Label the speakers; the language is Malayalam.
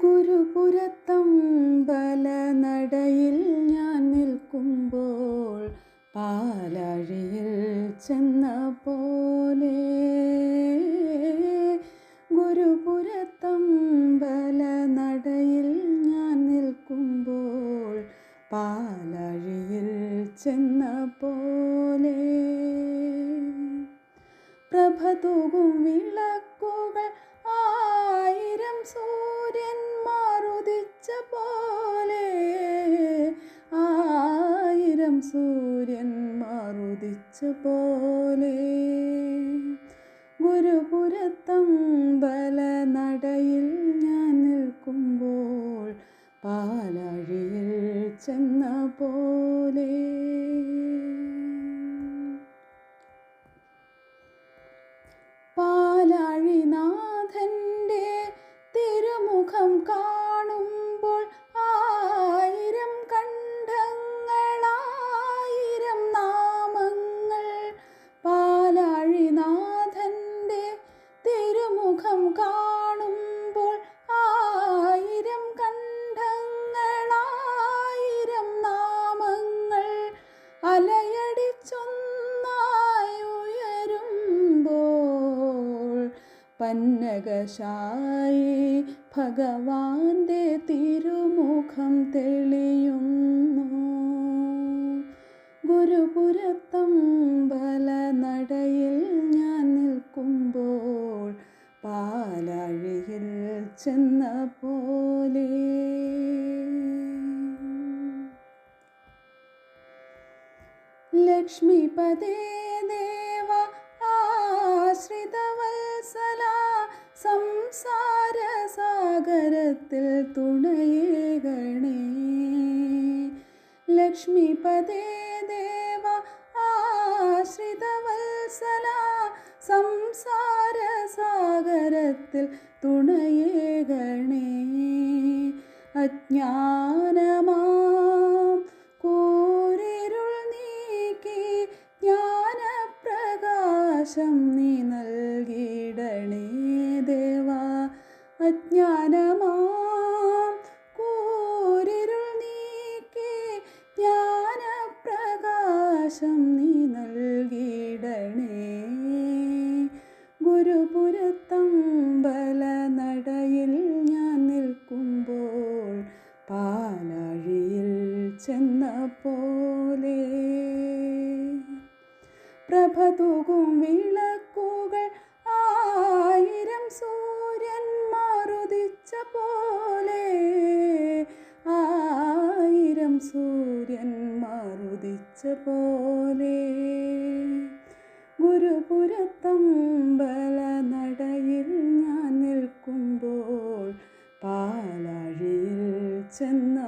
Speaker 1: ഗുരുപുരത്തമ്പല നടയിൽ ഞാൻ നിൽക്കുമ്പോൾ പാലഴിയിൽ ചെന്ന പോലെ ഗുരുപുരത്തമ്പല നടയിൽ ഞാൻ നിൽക്കുമ്പോൾ പാലഴിയിൽ ചെന്ന പോലെ പ്രഭ തൂകും വിളക്കുകൾ ആയിരം സൂര്യന്മാർ മാറുദിച്ച പോലെ പോലെ ഗുരുപുരത്തമ്പല നടയിൽ ഞാൻ നിൽക്കുമ്പോൾ പാലഴിയിൽ ചെന്ന പോലെ പന്നകശായി ഭഗവാന്റെ തിരുമുഖം തെളിയുന്നു. ഗുരുപുരത്തമ്പല നടയിൽ ഞാൻ നിൽക്കുമ്പോൾ പാലഴിയിൽ ചെന്ന പോലെ ലക്ഷ്മിപദേ ആശ്രിതവത്സല സംസാര സാഗരത്തിൽ തുണയേകണേ. ലക്ഷ്മിപദേ ദേവ ആശ്രിതവത്സല സംസാര സാഗരത്തിൽ തുണയേകണേ. അജ്ഞാനമാ കൂരിരുൾ നീക്കി ജ്ഞാനപ്രകാശം നീ അജ്ഞാനമാം കൂരിരുൾ നീക്കി ജ്ഞാനപ്രകാശം നീ നൽകിയിടണേ ഗുരുപുരത്തമ്പല നടയിൽ ഞാൻ നിൽക്കുമ്പോൾ പാലഴിയിൽ ചെന്ന പോലെ പ്രഭ തൂകും വിളക്കുകൾ സൂര്യന്മാർ ഉദിച്ച പോലെ ഗുരുപുരത്തമ്പല നടയിൽ ഞാൻ നിൽക്കുമ്പോൾ പാലഴിയിൽ ചെന്ന